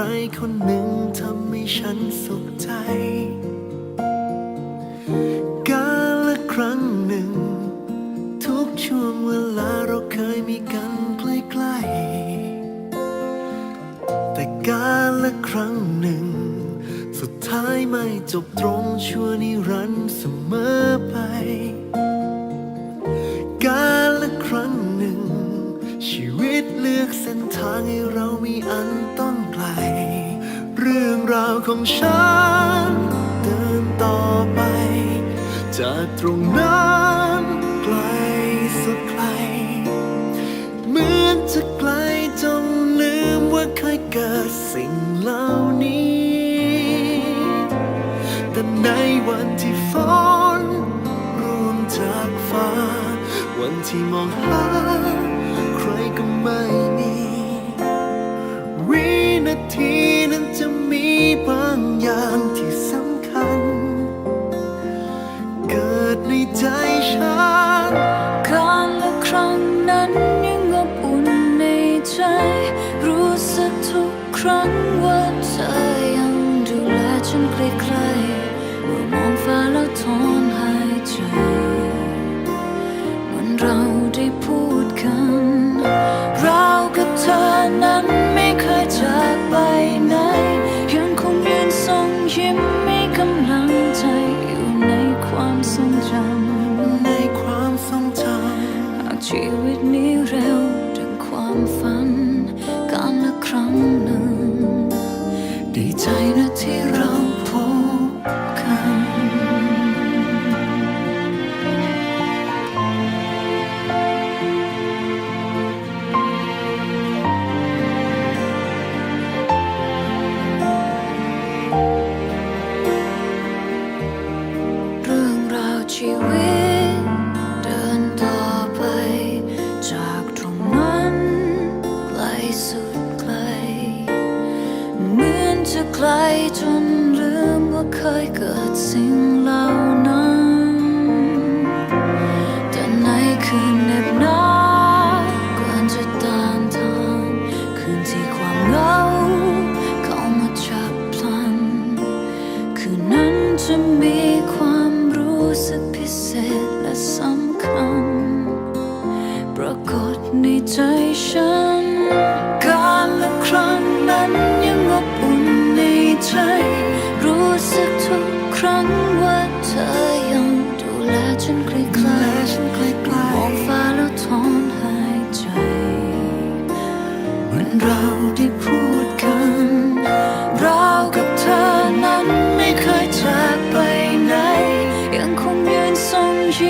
รคนหนึ่งทำให้ฉันสุขใจ กาละครั้งหนึ่ง ทุกช่วงเวลาเราเคยมีกันใกล้ๆแต่กาละครั้งหนึ่ง สุดท้ายไม่จบตรงชั่วนิรันดร์เสมอไป กาละครั้งหนึ่ง ชีวิตเลือกเส้นทางให้เรา รื่องราวของฉัน เดินต่อไป จากตรงนั้นไกลสุดไกล เหมือนจะไกลจนลืมว่าเคยเกิดสิ่งเหล่านี้ แต่ในวันที่ฝนร่วงจากฟ้า วันที่มองหาใครก็ไม่มี ใจฉันการละครั้งนั้นยังอบอุ่นในใจ รู้สึกทุกครั้ง ชีวิตนี้เร็วดังความฝัน การละครั้งหนึ่ง ดีใจนะที่เราพบกันเรื่องราวชีวิต จนลืมว่าเคยเกิดสิ่งเหล่านั้นแต่ในคืนเหน็บหนาวก่อนจะตานทานคืนที่ความเหงาเข้ามาจับพลัน คืนนั้นจะมีความรู้สึกพิเศษและสำคัญ ปรากฏในใจฉัน การละครั้งนั้น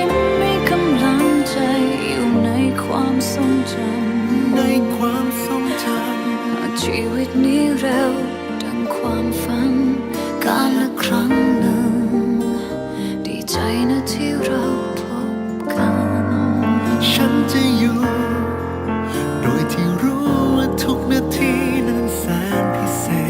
ยิ้มมีกำลังใจอยู่ในความทรงจๆในความทรงจำชีวิตนี้เร็วดังความฝันการละครั้งหนึ่ง ดีใจนะที่เราพบกัน ฉันจะอยู่ โดยที่รู้ว่าทุกนาทีนั้นแสนพิเศษ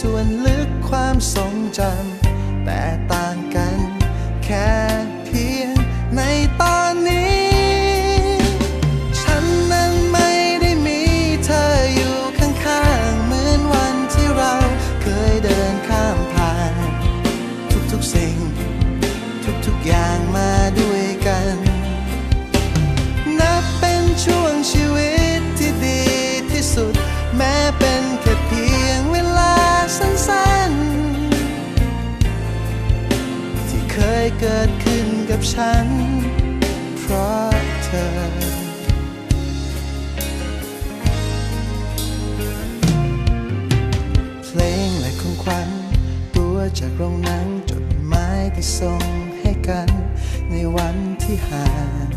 ส่วนลึกความทรงจำแต่ต่างกันแค่ เกิดขึ้นกับฉัน เพราะเธอ เพลงและของขวัญตัวจากโรงหนังจดหมายที่ส่งให้กัน ในวันที่ห่าง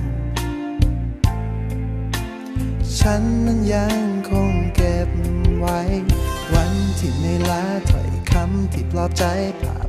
ฉันนั้นยังคงเก็บไว้ วันที่ในลาถ้อยคำที่ปลอบใจภาพ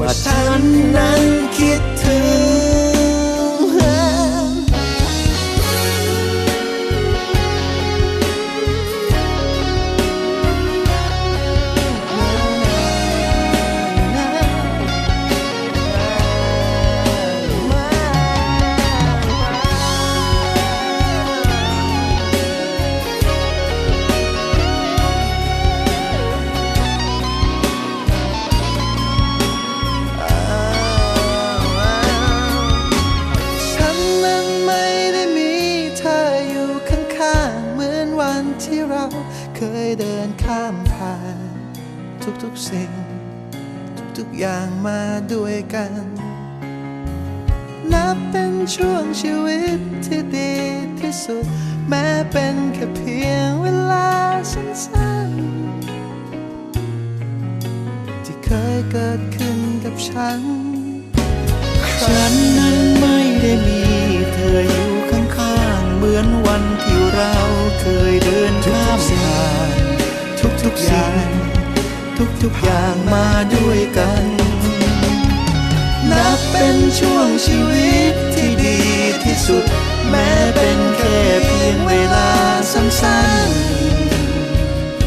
ว่าฉันนั้นคิดถึง นนับเป็นช่วงชีวิตที่ดีที่สุด แม้เป็นแค่เพียงเวลาสั้นๆ ที่เคยเกิดขึ้นกับฉัน ฉันนั้นไม่ได้มีเธออยู่ข้างๆ เหมือนวันที่เราเคยเดินข้ามผ่านทุกๆอย่างทุกๆอย่างมาด้วยกัน นับเป็นช่วงชีวิตที่ดีที่สุด แม้เป็นแค่เพียงเวลาสั้น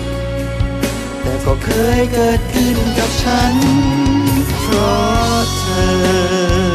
ๆ แต่ก็เคยเกิดขึ้นกับฉันเพราะเธอ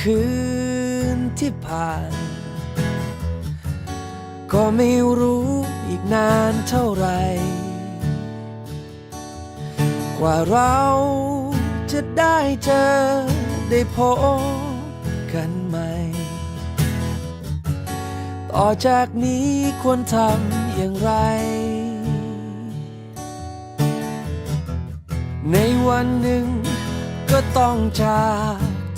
คืนที่ผ่าน ก็ไม่รู้อีกนานเท่าไร กว่าเราจะได้เจอได้พบกันใหม่ ต่อจากนี้ควรทำอย่างไร ในวันหนึ่งก็ต้องจาก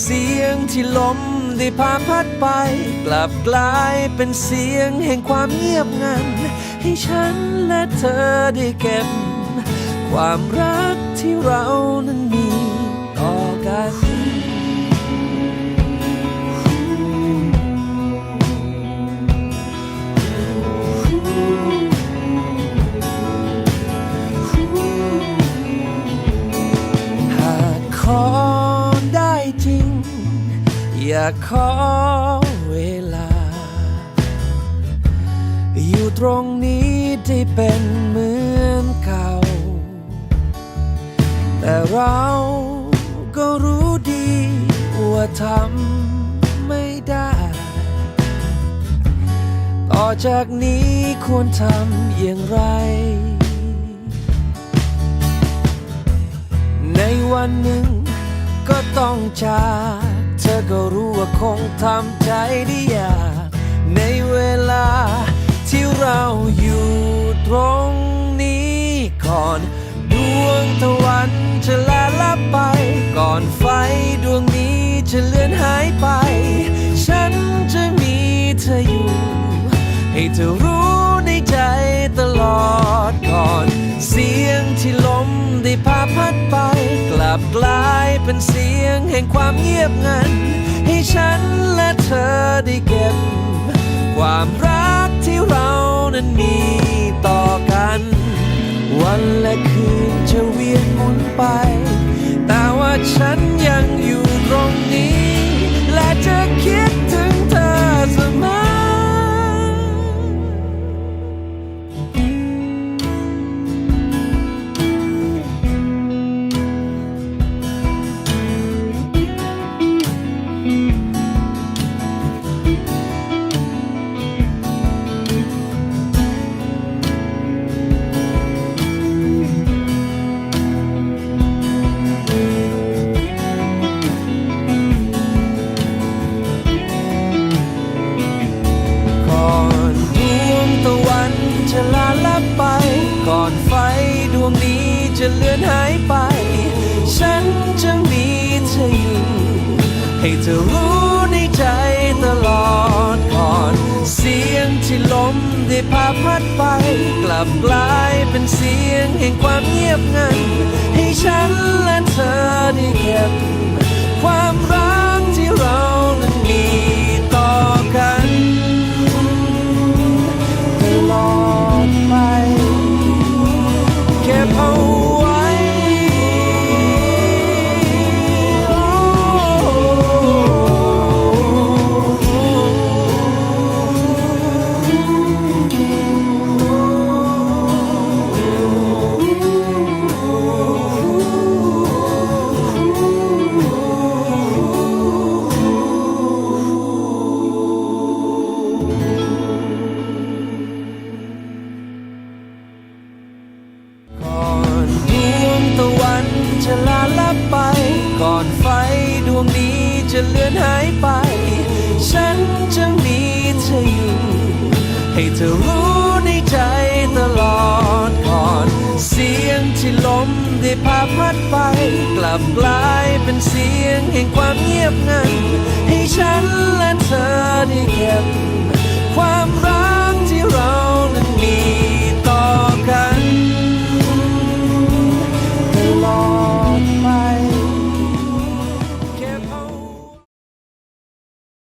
เสียงที่ลมได้พาพัดไป กลับกลายเป็นเสียงแห่งความเงียบงัน ให้ฉันและเธอได้เก็บ ความรักที่เรานั้นมีต่อกัน อยากขอเวลา อยู่ตรงนี้ได้เป็นเหมือนเก่า แต่เราก็รู้ดีว่าทำไม่ได้ ต่อจากนี้ควรทำอย่างไร ในวันหนึ่ง ก็ต้องจากเธอก็รู้ว่าคงทำใจได้ยากในเวลาที่เราอยู่ตรงนี้ก่อนดวงตะวันจะลาลับไป ก่อนไฟดวงนี้จะเลือนหายไป ฉันจะมีเธออยู่ ให้เธอรู้ในใจตลอดก่อน เสียงที่ลมได้พาพัดไป กลับกลายเป็นเสียงแห่งความเงียบงัน ให้ฉันและเธอได้เก็บ ความรักที่เรานั้นมีต่อกัน วันและคืนจะเวียนหมุนไป แต่ว่าฉันยังอยู่ตรงนี้ พาพัดไปกลับกลายเป็นเสียงแห่งความเงียบงัน ให้ฉันและเธอได้เก็บความรักที่เรานั้นมีต่อกันตลอด ให้เธอรู้ในใจตลอดก่อน เสียงที่ลมได้พาพัดไป กลับกลายเป็นเสียงแห่งความเงียบงัน ให้ฉันและเธอได้เก็บความรัก